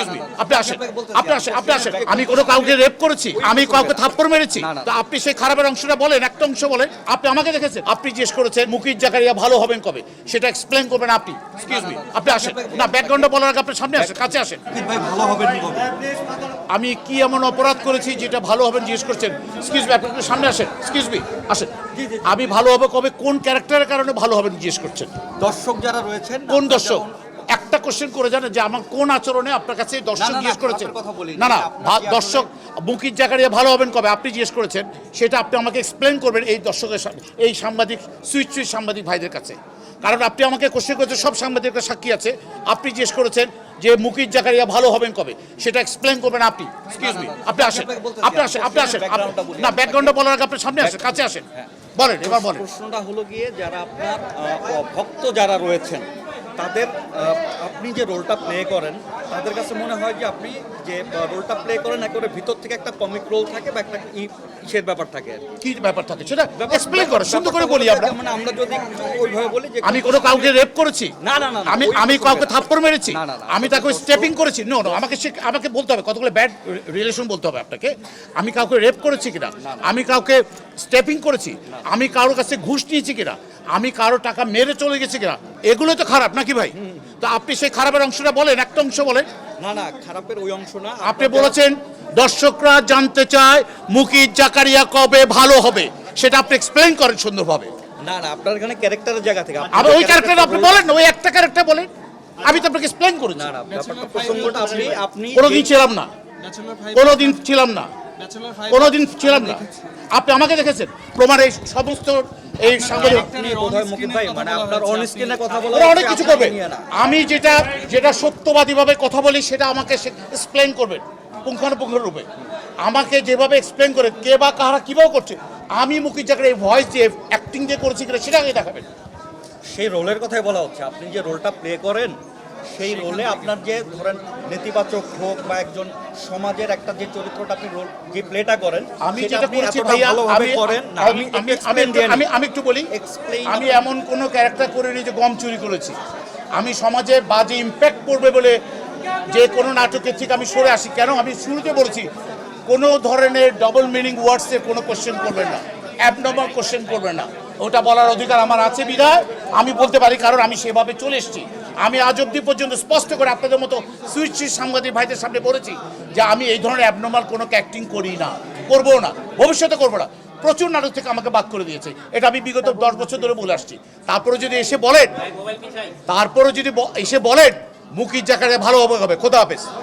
Excuse me আপনি আসেন আপনি আসেন আপনি আসেন আমি কোনো কাউকে রেপ করেছি আমি কাউকে থাপ্পড় মেরেছি। তো আপনি সেই খারাপের অংশটা বলেন একটা অংশ বলেন আপনি আমাকে দেখেছেন আপনি জিজ্ঞেস করেছেন মুকির জাকারিয়া ভালো হবেন কবে সেটা এক্সপ্লেন করবেন আপনি এক্সকিউজ মি আপনি আসেন না ব্যাকগ্রাউন্ডে বলার আগে আপনি সামনে আসেন কাছে আসেন ভাই ভালো হবেন আমি কি এমন অপরাধ করেছি যেটা ভালো হবেন জিজ্ঞেস করছেন এক্সকিউজ মি আপনি সামনে আসেন এক্সকিউজ মি আসেন আমি ভালো হবে কবে কোন ক্যারেক্টারের কারণে ভালো হবেন জিজ্ঞেস করছেন দর্শক যারা রয়েছেন কোন দর্শক একটা কোশ্চেন করে জানেন যে আমার কোন আচরণে আপনার কাছে দর্শক জিজ্ঞেস করেছেন। না না দর্শক মুখির জায়গায় ভালো হবেন কবে? আপনি জিজ্ঞেস করেছেন সেটা আপনি আমাকে এক্সপ্লেন করবেন এই দর্শকের এই সাংবাদিক সুইচ সুইচ সাংবাদিক ভাইদের কাছে। কারণ আপনি আমাকে কোশ্চেন করেছেন সব সাংবাদিকরা সাক্ষী আছে। আপনি জিজ্ঞেস করেছেন যে মুকির জাকারিয়া ভালো হবেন কবে? সেটা এক্সপ্লেন করবেন আপনি। এক্সকিউজ মি আপনি আসেন। আপনি আসেন আপনি আসেন। না ব্যাকগ্রাউন্ডে বলার আগে আপনি সামনে আসেন কাছে আসেন। বলেন এবার বলেন। প্রশ্নটা হলো গিয়ে যারা আপনার ভক্ত যারা রয়েছেন তাদের আপনি যে রোলটা প্লে করেন তাদের কাছে মনে হয় যে আপনি যে রোলটা প্লে করেন একেবারে ভিতর থেকে একটা কমিক রোল থাকে বা একটা ইসের ব্যাপার থাকে কি। ব্যাপার থাকে? সেটা এক্সপ্লেন করে সুন্দর করে বলি আমরা। যেমন আমরা যদি ওইভাবে বলি যে আমি কোনো কাউকে রেপ করেছি? না, না, না, আমি আমি কাউকে। থাপ্পড় মেরেছি? না, না, না, আমি তাকে স্টেপিং করেছি? নো নো আমাকে আমাকে বলতে হবে। কতগুলো ব্যাড রিলেশন বলতে হবে আপনাকে। আমি কাউকে রেপ করেছি কিনা? আমি কাউকে স্টেপিং করেছি। আমি কারোর কাছে ঘুষ নিয়েছি কিনা? আমি কারও টাকা মেরে চলে গেছি কিনা? এগুলো তো খারাপ নাকি ভাই? তো আপনি সেই খারাপের অংশটা বলেন একটা অংশ বলেন। না না খারাপের ওই অংশ না আপনি বলেছেন দর্শকরা জানতে চায় মুকির জাকারিয়া কবে ভালো হবে। সেটা আপনি এক্সপ্লেন করেন সুন্দরভাবে। না না আপনার এখানে ক্যারেক্টারের জায়গা থেকে আপনি ওই ক্যারেক্টার আপনি বলেন না ওই একটা ক্যারেক্টার বলেন। আমি তো আপনাকে এক্সপ্লেন করেছি। না না প্রসঙ্গটা আপনি আপনি কোনোদিন ছিলাম না। কোনোদিন ছিলাম না। কোনোদিন ছিলাম না। আপনি আমাকে দেখেছেন। প্রমাণ এই সমস্ত এই মানে অনেক কিছু করবে। আমি যেটা যেটা সত্যবাদীভাবে কথা বলি সেটা আমাকে এক্সপ্লেন করবেন পুঙ্খানুপুঙ্খ রূপে আমাকে যেভাবে এক্সপ্লেন করে কে বা কারা কীভাবে করছে আমি মুখির জায়গায় এই ভয়েস দিয়ে অ্যাক্টিং দিয়ে করেছি কিনা সেটা আগে দেখাবেন। সেই রোলের কথাই বলা হচ্ছে। আপনি যে রোলটা প্লে করেন সেই রোলে আপনার যে ধরেন নেতিবাচক হোক বা একজন সমাজের একটা যে চরিত্রটা আপনি রোল যে প্লেটা করেন আমি যেটা করেছি ভাইয়া ভালোভাবে আমি করেন না। আমি আমি আমি। আমি একটু বলি আমি এমন কোনো ক্যারেক্টার করিনি যে গম চুরি করেছি। আমি সমাজে বাজে ইম্প্যাক্ট পড়বে বলে যে কোনো নাটকের থেকে আমি সরে আসি। কেন? আমি শুরুতে বলেছি কোনো ধরনের ডবল মিনিং ওয়ার্ডসে কোনো কোশ্চেন করবেন না। অ্যাবনর্মাল কোশ্চেন করবেন না। ওটা বলার অধিকার আমার আছে বিধায়। আমি বলতে পারি কারণ আমি সেভাবে চলে এসেছি। আমি আজ অব্দি পর্যন্ত স্পষ্ট করে আপনাদের মতো সুইচ সুইচ সাংবাদিক ভাইদের সামনে বলেছি যে আমি এই ধরনের অ্যাবনর্মাল কোনো ক্যাক্টিং করি না করব না ভবিষ্যতে করব না। প্রচুর নাটক থেকে আমাকে বাদ করে দিয়েছে। এটা আমি বিগত দশ বছর ধরে বলে আসছি। তারপরে যদি এসে বলেন তারপরে যদি এসে বলেন মুখির জায়গায় ভালো হবে হবে। খোদা হাফেজ।